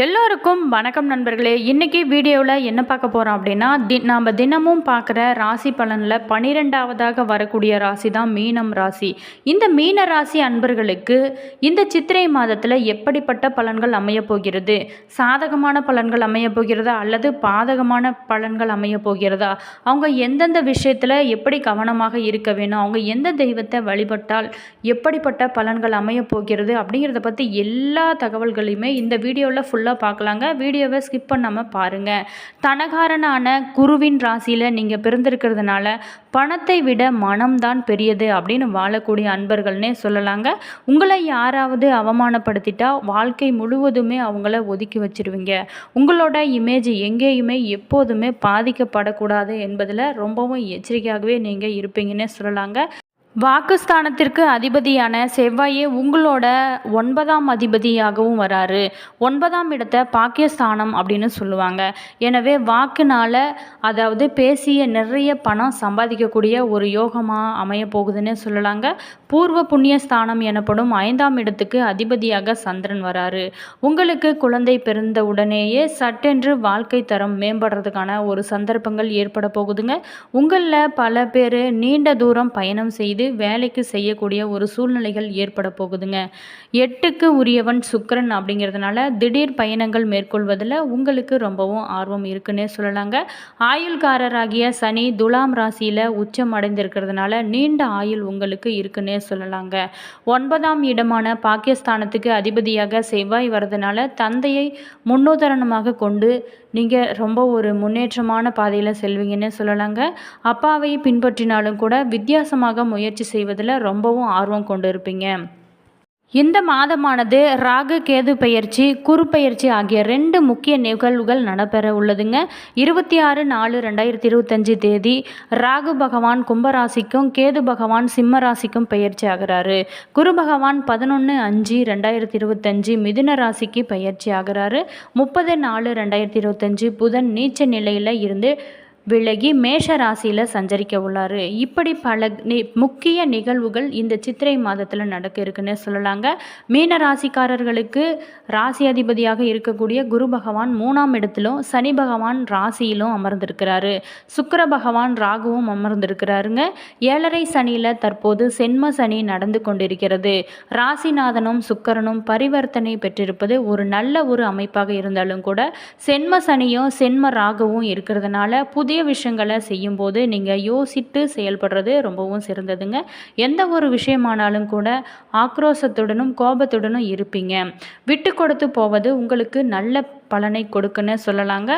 எல்லோருக்கும் வணக்கம் நண்பர்களே. இன்றைக்கி வீடியோவில் என்ன பார்க்க போகிறோம் அப்படின்னா தி நாம் தினமும் பார்க்குற ராசி பலனில் பனிரெண்டாவதாக வரக்கூடிய ராசி தான் மீனம் ராசி. இந்த மீன ராசி அன்பர்களுக்கு இந்த சித்திரை மாதத்தில் எப்படிப்பட்ட பலன்கள் அமையப்போகிறது சாதகமான பலன்கள் அமைய போகிறதா? அல்லது பாதகமான பலன்கள் அமைய போகிறதா? அவங்க எந்தெந்த விஷயத்தில் எப்படி கவனமாக இருக்க வேணும்? அவங்க எந்த தெய்வத்தை வழிபட்டால் எப்படிப்பட்ட பலன்கள் அமையப்போகிறது அப்படிங்கிறத பற்றி எல்லா தகவல்களையுமே இந்த வீடியோவில் ஃபுல் ஃபுல்லாக பார்க்கலாங்க. வீடியோவை ஸ்கிப் பண்ணாமல் பாருங்கள் தனகாரனான குருவின் ராசியில் நீங்கள் பிறந்திருக்கிறதுனால பணத்தை விட மனம்தான் பெரியது அப்படின்னு வாழக்கூடிய அன்பர்கள்னே சொல்லலாங்க. உங்களை யாராவது அவமானப்படுத்திட்டா வாழ்க்கை முழுவதுமே அவங்கள ஒதுக்கி வச்சிருவீங்க. உங்களோட இமேஜ் எங்கேயுமே எப்போதுமே பாதிக்கப்படக்கூடாது என்பதில் ரொம்பவும் எச்சரிக்கையாகவே நீங்கள் இருப்பீங்கன்னே சொல்லலாங்க. வாக்குஸ்தானத்திற்கு அதிபதியான செவ்வாயே உங்களோட ஒன்பதாம் அதிபதியாகவும் வராரு. ஒன்பதாம் இடத்தை பாக்கியஸ்தானம் அப்படின்னு சொல்லுவாங்க. எனவே வாக்குனால அதாவது பேசிய நிறைய பணம் சம்பாதிக்கக்கூடிய ஒரு யோகமாக அமைய போகுதுன்னு சொல்லலாங்க. பூர்வ புண்ணிய ஸ்தானம் எனப்படும் ஐந்தாம் இடத்துக்கு அதிபதியாக சந்திரன் வராரு. உங்களுக்கு குழந்தை பிறந்த உடனேயே சட்டென்று வாழ்க்கை தரம் மேம்படுறதுக்கான ஒரு சந்தர்ப்பங்கள் ஏற்பட போகுதுங்க. உங்களில் பல பேர் நீண்ட தூரம் பயணம் செய்து வேலைக்கு செய்யக்கூடிய ஒரு சூழ்நிலைகள் ஏற்பட போகுதுங்க. எட்டுக்கு உரியவன் சுக்கரன் அப்படிங்கிறதுனால திடீர் பயணங்கள் மேற்கொள்வதில் உங்களுக்கு ரொம்பவும் ஆர்வம் இருக்குன்னே சொல்லலாங்க. ஆயுள்காரராகிய சனி துலாம் ராசியில் உச்சம் அடைந்திருக்கிறதுனால நீண்ட ஆயுள் உங்களுக்கு இருக்குன்னே சொல்லலாங்க. ஒன்பதாம் இடமான பாகிஸ்தானத்துக்கு அதிபதியாக செவ்வாய் வரதுனால தந்தையை முன்னுதாரணமாக கொண்டு நீங்கள் ரொம்ப ஒரு முன்னேற்றமான பாதையில் செல்வீங்கன்னு சொல்லலாங்க. அப்பாவை பின்பற்றினாலும் கூட வித்தியாசமாக முயற்சி செய்வதில் ரொம்பவும் ஆர்வம் கொண்டு இருப்பீங்க இந்த மாதமானது ராகு கேது பெயர்ச்சி குரு பெயர்ச்சி ஆகிய ரெண்டு முக்கிய நிகழ்வுகள் நடைபெற உள்ளதுங்க. இருபத்தி ஆறு நாலு ரெண்டாயிரத்தி இருபத்தஞ்சி தேதி ராகு பகவான் கும்பராசிக்கும் கேது பகவான் சிம்ம ராசிக்கும் பெயர்ச்சி ஆகிறாரு. குரு பகவான் பதினொன்று அஞ்சு ரெண்டாயிரத்தி இருபத்தஞ்சி மிதுன ராசிக்கு பெயர்ச்சி ஆகிறாரு. முப்பது நாலு ரெண்டாயிரத்தி இருபத்தஞ்சி புதன் நீச்ச நிலையில் இருந்து விலகி மேஷ ராசியில் சஞ்சரிக்க உள்ளார். இப்படி பல நி முக்கிய நிகழ்வுகள் இந்த சித்திரை மாதத்தில் நடக்க இருக்குன்னு சொல்லலாங்க. மீன ராசிக்காரர்களுக்கு ராசி அதிபதியாக இருக்கக்கூடிய குரு பகவான் மூணாம் இடத்திலும் சனி பகவான் ராசியிலும் அமர்ந்திருக்கிறாரு. சுக்கர பகவான் ராகுவும் அமர்ந்திருக்கிறாருங்க. ஏழரை சனியில் தற்போது சென்ம சனி நடந்து கொண்டிருக்கிறது. ராசிநாதனும் சுக்கரனும் பரிவர்த்தனை பெற்றிருப்பது ஒரு நல்ல ஒரு அமைப்பாக இருந்தாலும் கூட சென்ம சனியும் சென்ம ராகுவும் இருக்கிறதுனால புதிய புதிய விஷயங்களை செய்யும்போது நீங்கள் யோசித்து செயல்படுறது ரொம்பவும் சிறந்ததுங்க. எந்த ஒரு விஷயமானாலும் கூட ஆக்ரோஷத்துடனும் கோபத்துடனும் இருப்பீங்க. விட்டு கொடுத்து போவது உங்களுக்கு நல்ல பலனை கொடுக்குன்னு சொல்லலாங்க.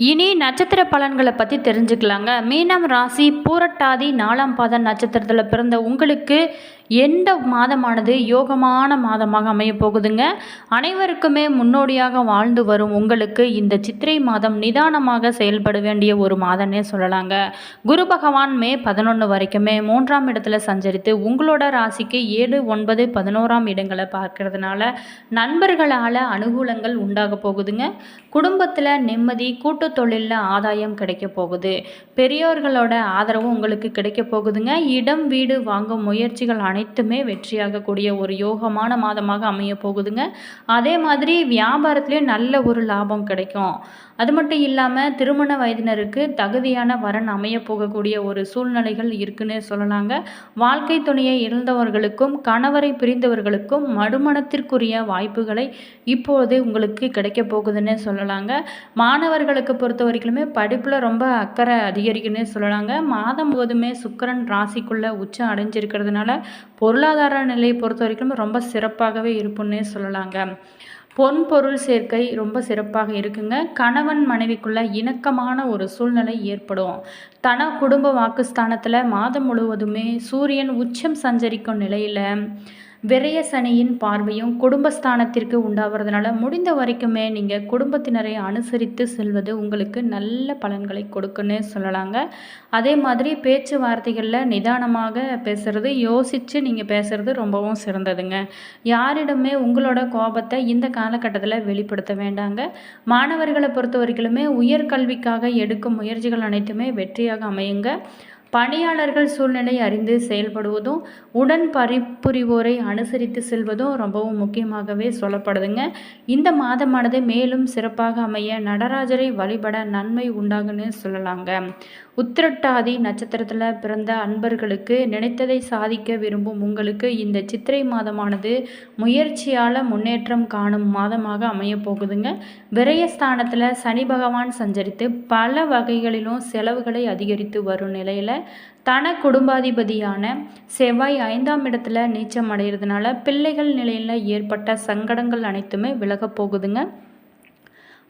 இனி நட்சத்திர பலன்களை பற்றி தெரிஞ்சுக்கலாங்க. மீனம் ராசி பூரட்டாதி நாலாம் பாத நட்சத்திரத்தில் பிறந்த உங்களுக்கு எந்த மாதமானது யோகமான மாதமாக அமைய போகுதுங்க அனைவருக்குமே முன்னோடியாக வாழ்ந்து வரும் உங்களுக்கு இந்த சித்திரை மாதம் நிதானமாக செயல்பட வேண்டிய ஒரு மாதம்னே சொல்லலாங்க. குரு பகவான் மே பதினொன்று வரைக்குமே மூன்றாம் இடத்துல சஞ்சரித்து உங்களோட ராசிக்கு ஏழு ஒன்பது பதினோராம் இடங்களை பார்க்கறதுனால நண்பர்களால் அனுகூலங்கள் உண்டாக போகுதுங்க. குடும்பத்தில் நிம்மதி கூட்டு தொழிலில் ஆதாயம் கிடைக்க போகுது. பெரியோர்களோட ஆதரவும் உங்களுக்கு கிடைக்க போகுதுங்க. இடம் வீடு வாங்கும் முயற்சிகள் அனைத்துமே வெற்றியாகக்கூடிய ஒரு யோகமான மாதமாக அமைய போகுதுங்க. அதே மாதிரி வியாபாரத்துலேயும் நல்ல ஒரு லாபம் கிடைக்கும். அது மட்டும் இல்லாமல் திருமண வயதினருக்கு தகுதியான வரன் அமைய போகக்கூடிய ஒரு சூழ்நிலைகள் இருக்குன்னு சொல்லலாங்க. வாழ்க்கை துணையை இழந்தவர்களுக்கும் கணவரை பிரிந்தவர்களுக்கும் மறுமணத்திற்குரிய வாய்ப்புகளை இப்போது உங்களுக்கு கிடைக்க போகுதுன்னு சொல்லலாங்க. மாணவர்களுக்கு பொறுத்த வரைக்குமே படிப்பில் ரொம்ப அக்கறை அதிகரிக்குன்னு சொல்லலாங்க. மாதம் போதுமே சுக்கரன் ராசிக்குள்ளே உச்சம் அடைஞ்சிருக்கிறதுனால பொருளாதார நிலையை பொறுத்த வரைக்கும் ரொம்ப சிறப்பாகவே இருப்புன்னே சொல்லலாங்க. பொன் பொருள் சேர்க்கை ரொம்ப சிறப்பாக இருக்குங்க. கணவன் மனைவிக்குள்ள இணக்கமான ஒரு சூழ்நிலை ஏற்படும். தன குடும்ப வாக்குஸ்தானத்தில் மாதம் முழுவதுமே சூரியன் உச்சம் சஞ்சரிக்கும் நிலையில் விரைய சனியின் பார்வையும் குடும்பஸ்தானத்திற்கு உண்டாகிறதுனால முடிந்த வரைக்குமே நீங்கள் குடும்பத்தினரை அனுசரித்து செல்வது உங்களுக்கு நல்ல பலன்களை கொடுக்குன்னு சொல்லலாங்க. அதே மாதிரி பேச்சுவார்த்தைகளில் நிதானமாக பேசுகிறது யோசித்து நீங்கள் பேசுகிறது ரொம்பவும் சிறந்ததுங்க. யாரிடமே உங்களோட கோபத்தை இந்த காலகட்டத்தில் வெளிப்படுத்த வேண்டாங்க. மாணவர்களை பொறுத்த வரைக்குமே உயர்கல்விக்காக எடுக்கும் முயற்சிகள் அனைத்துமே வெற்றியாக அமையுங்க. பணியாளர்கள் சூழ்நிலை அறிந்து செயல்படுவதும் உடன் பரிபுரிவோரை அனுசரித்து செல்வதும் ரொம்பவும் முக்கியமாகவே சொல்லப்படுதுங்க. இந்த மாதமானது மேலும் சிறப்பாக அமைய நடராஜரை வழிபட நன்மை உண்டாகுன்னு சொல்லலாங்க. உத்திரட்டாதி நட்சத்திரத்தில் பிறந்த அன்பர்களுக்கு நினைத்ததை சாதிக்க விரும்பும் உங்களுக்கு இந்த சித்திரை மாதமானது முயற்சியால் முன்னேற்றம் காணும் மாதமாக அமையப்போகுதுங்க விரயஸ்தானத்தில் சனி பகவான் சஞ்சரித்து பல வகைகளிலும் செலவுகளை அதிகரித்து வரும் நிலையில் தன குடும்பாதிபதியான செவ்வாய் ஐந்தாம் இடத்துல நீச்சம் அடைகிறதுனால பிள்ளைகள் நிலையில் ஏற்பட்ட சங்கடங்கள் அனைத்துமே விலகப் போகுதுங்க.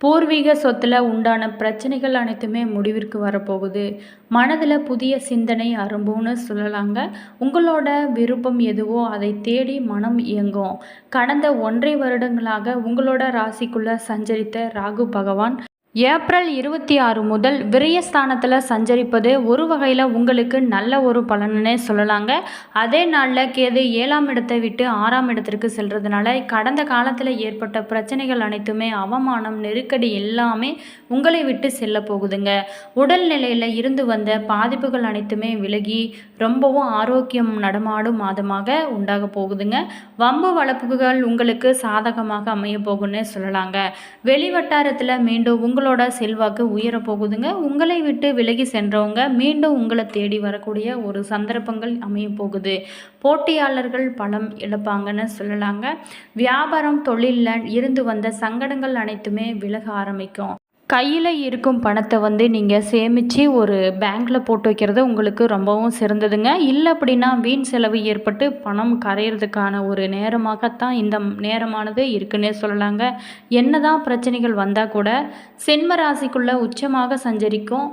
பூர்வீக சொத்தில் உண்டான பிரச்சனைகள் அனைத்துமே முடிவிற்கு வரப்போகுது. மனதில் புதிய சிந்தனை அரும்புன்னு சொல்லலாங்க. உங்களோட விருப்பம் எதுவோ அதை தேடி மனம் இயங்கும். கடந்த ஒன்றை வருடங்களாக உங்களோட ராசிக்குள்ளே சஞ்சரித்த ராகு பகவான் ஏப்ரல் இருபத்தி ஆறு முதல் விரயஸ்தானத்தில் சஞ்சரிப்பது ஒரு வகையில் உங்களுக்கு நல்ல ஒரு பலனே சொல்லலாங்க. அதே நாளில் கேது ஏழாம் இடத்தை விட்டு ஆறாம் இடத்திற்கு செல்கிறதுனால கடந்த காலத்தில் ஏற்பட்ட பிரச்சனைகள் அனைத்துமே அவமானம் நெருக்கடி எல்லாமே உங்களை விட்டு செல்ல போகுதுங்க. உடல்நிலையில் இருந்து வந்த பாதிப்புகள் அனைத்துமே விலகி ரொம்பவும் ஆரோக்கியம் நடமாடும் மாதமாக உண்டாக போகுதுங்க. வம்பு வளர்ப்புகள் உங்களுக்கு சாதகமாக அமைய போகுன்னு சொல்லலாங்க. வெளிவட்டாரத்தில் மீண்டும் உங்களோட செல்வாக்கு உயர போகுதுங்க. உங்களை விட்டு விலகி சென்றவங்க மீண்டும் உங்களை தேடி வரக்கூடிய ஒரு சந்தர்ப்பங்கள் அமைய போகுது. போட்டியாளர்கள் பலம் இழப்பாங்கன்னு சொல்லலாங்க. வியாபாரம் தொழிலில் இருந்து வந்த சங்கடங்கள் அனைத்துமே விலக ஆரம்பிக்கும். கையில் இருக்கும் பணத்தை வந்து நீங்கள் சேமித்து ஒரு பேங்க்கில் போட்டு வைக்கிறது உங்களுக்கு ரொம்பவும் சிறந்ததுங்க. இல்லை அப்படின்னா வீண் செலவு ஏற்பட்டு பணம் கரையிறதுக்கான ஒரு நேரமாகத்தான் இந்த நேரமானது இருக்குன்னே சொல்லலாங்க. என்ன தான் பிரச்சனைகள் வந்தால் கூட சென்ம ராசிக்குள்ளே உச்சமாக சஞ்சரிக்கும்.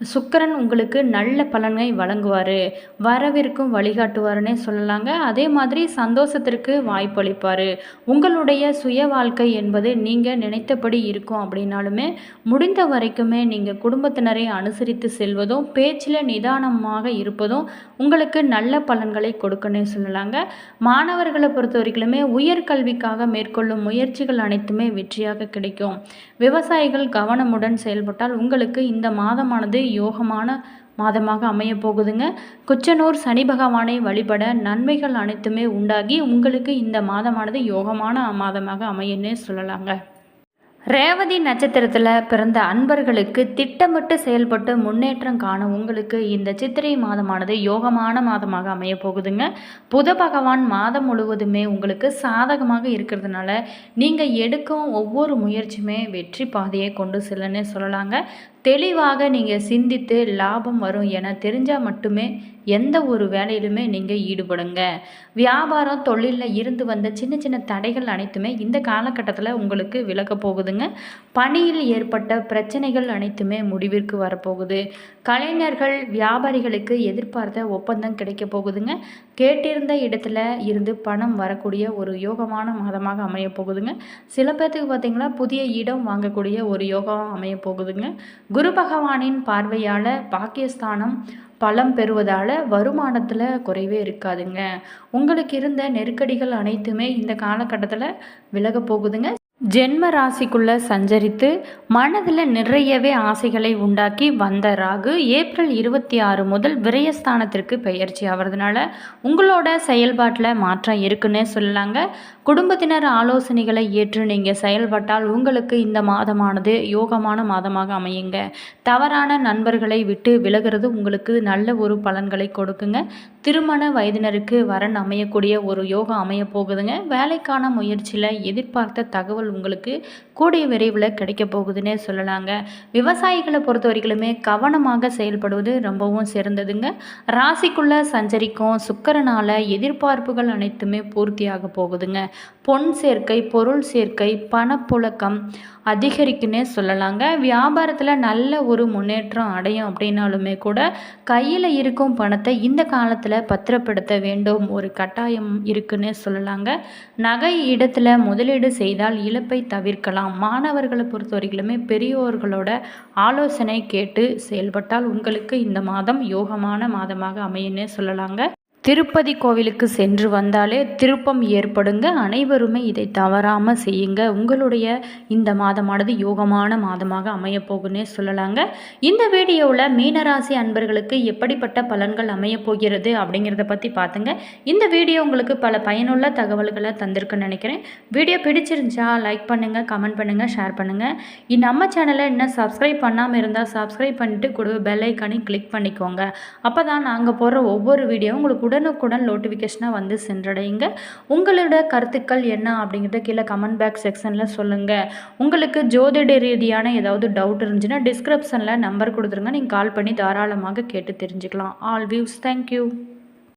சுக்கரன் உங்களுக்கு நல்ல பலன்களை வழங்குவார். வரவிருக்கும் வழிகாட்டுவார்னே சொல்லலாங்க. அதே மாதிரி சந்தோஷத்திற்கு வாய்ப்பளிப்பார். உங்களுடைய சுய வாழ்க்கை என்பது நீங்கள் நினைத்தபடி இருக்கும் அப்படின்னாலுமே முடிந்த வரைக்குமே நீங்கள் குடும்பத்தினரை அனுசரித்து செல்வதும் பேச்சில் நிதானமாக இருப்பதும் உங்களுக்கு நல்ல பலன்களை கொடுக்கணும்னு சொல்லலாங்க. மாணவர்களை பொறுத்த வரைக்குமே உயர்கல்விக்காக மேற்கொள்ளும் முயற்சிகள் அனைத்துமே வெற்றியாக கிடைக்கும். விவசாயிகள் கவனமுடன் செயல்பட்டால் உங்களுக்கு இந்த மாதமானது யோகமான மாதமாக அமைய போகுதுங்க. குச்சனூர் சனி பகவானை வழிபட நன்மைகள் அனைத்துமே உண்டாகி உங்களுக்கு இந்த மாதமானது யோகமான மாதமாக அமையன்னே சொல்லலாங்க. ரேவதி நட்சத்திரத்தில் பிறந்த அன்பர்களுக்கு திட்டமிட்டு செயல்பட்டு முன்னேற்றம் காண உங்களுக்கு இந்த சித்திரை மாதமானது யோகமான மாதமாக அமைய போகுதுங்க. புத பகவான் மாதம் முழுவதுமே உங்களுக்கு சாதகமாக இருக்கிறதுனால நீங்கள் எடுக்கும் ஒவ்வொரு முயற்சியுமே வெற்றி பாதையை கொண்டு செல்லன்னு சொல்லலாங்க. தெளிவாக நீங்கள் சிந்தித்து லாபம் வரும் என தெரிஞ்சால் மட்டுமே எந்த ஒரு வேலையிலுமே நீங்கள் ஈடுபடுங்க. வியாபாரம் தொழிலில் இருந்து வந்த சின்ன சின்ன தடைகள் அனைத்துமே இந்த காலகட்டத்தில் உங்களுக்கு விலக போகுதுங்க. பணியில் ஏற்பட்ட பிரச்சனைகள் அனைத்துமே முடிவிற்கு வரப்போகுது. கலைஞர்கள் வியாபாரிகளுக்கு எதிர்பார்த்த ஒப்பந்தம் கிடைக்க போகுதுங்க. கேட்டிருந்த இடத்துல இருந்து பணம் வரக்கூடிய ஒரு யோகமான மாதமாக அமைய போகுதுங்க. சில பேர்த்துக்கு பார்த்திங்கன்னா புதிய இடம் வாங்கக்கூடிய ஒரு யோகம் அமைய போகுதுங்க. குரு பகவானின் பார்வையால் பாகிஸ்தானம் பலம் பெறுவதால் வருமானத்தில் குறைவே இருக்காதுங்க. உங்களுக்கு இருந்த நெருக்கடிகள் அனைத்துமே இந்த காலகட்டத்தில் விலக போகுதுங்க. ஜென்ம ராசிக்குள்ளே சஞ்சரித்து மனதில் நிறையவே ஆசைகளை உண்டாக்கி வந்த ராகு ஏப்ரல் இருபத்தி ஆறு முதல் விரயஸ்தானத்திற்கு பெயர்ச்சி ஆகிறதுனால உங்களோட செயல்பாட்டில் மாற்றம் இருக்குன்னே சொல்லலாங்க. குடும்பத்தினர் ஆலோசனைகளை ஏற்று நீங்கள் செயல்பட்டால் உங்களுக்கு இந்த மாதமானது யோகமான மாதமாக அமையுங்க. தவறான நண்பர்களை விட்டு விலகிறது உங்களுக்கு நல்ல ஒரு பலன்களை கொடுக்குங்க. திருமண வயதினருக்கு வரன் அமையக்கூடிய ஒரு யோகம் அமைய போகுதுங்க. வேலைக்கான முயற்சியில் எதிர்பார்த்த தகவல் உங்களுக்கு கூடிய விரைவில் கிடைக்க போகுதுன்னே சொல்லலாங்க. விவசாயிகளை பொறுத்த வரைக்குமே கவனமாக செயல்படுவது ரொம்பவும் சிறந்ததுங்க. ராசிக்குள்ளே சஞ்சரிக்கும் சுக்கரனால் எதிர்பார்ப்புகள் அனைத்துமே பூர்த்தியாக போகுதுங்க. பொன் சேர்க்கை பொருள் சேர்க்கை பணப்புழக்கம் அதிகரிக்குன்னே சொல்லலாங்க. வியாபாரத்தில் நல்ல ஒரு முன்னேற்றம் அடையும் அப்படின்னாலுமே கூட கையில் இருக்கும் பணத்தை இந்த காலத்தில் பத்திரப்படுத்த வேண்டும். ஒரு கட்டாயம் இருக்குன்னே சொல்லலாங்க. நகை இடத்துல முதலீடு செய்தால் இழப்பை தவிர்க்கலாம். மாணவர்களை பொறுத்த வரைக்குமே பெரியோர்களோட ஆலோசனை கேட்டு செயல்பட்டால் உங்களுக்கு இந்த மாதம் யோகமான மாதமாக அமையுன்னே சொல்லலாங்க. திருப்பதி கோவிலுக்கு சென்று வந்தாலே திருப்பம் ஏற்படுங்க. அனைவருமே இதை தவறாமல் செய்யுங்க. உங்களுடைய இந்த மாதமானது யோகமான மாதமாக அமையப்போகுன்னே சொல்லலாங்க. இந்த வீடியோவில் மீனராசி அன்பர்களுக்கு எப்படிப்பட்ட பலன்கள் அமையப்போகிறது அப்படிங்கிறத பற்றி பார்த்துங்க இந்த வீடியோ உங்களுக்கு பல பயனுள்ள தகவல்களை தந்திருக்குன்னு நினைக்கிறேன். வீடியோ பிடிச்சிருந்துச்சா லைக் பண்ணுங்கள் கமெண்ட் பண்ணுங்கள் ஷேர் பண்ணுங்கள் நம்ம சேனலை இன்னும் சப்ஸ்கிரைப் பண்ணாமல் இருந்தால் சப்ஸ்கிரைப் பண்ணிவிட்டு கூட பெல் ஐக்கானே கிளிக் பண்ணிக்கோங்க. அப்போ தான் நாங்கள் போடுற ஒவ்வொரு வீடியோவும் உங்களுக்கு உடனுக்குடன் நோட்டிஃபிகேஷனாக வந்து சென்றடையுங்க. உங்களோட கருத்துக்கள் என்ன அப்படிங்கிறத கீழே கமெண்ட் பேக் செக்ஷனில் சொல்லுங்கள் உங்களுக்கு ஜோதிட ரீதியான ஏதாவது டவுட் இருந்துச்சுன்னா டிஸ்கிரிப்ஷனில் நம்பர் கொடுத்துருங்க. நீங்கள் கால் பண்ணி தாராளமாக கேட்டு தெரிஞ்சுக்கலாம். All views thank you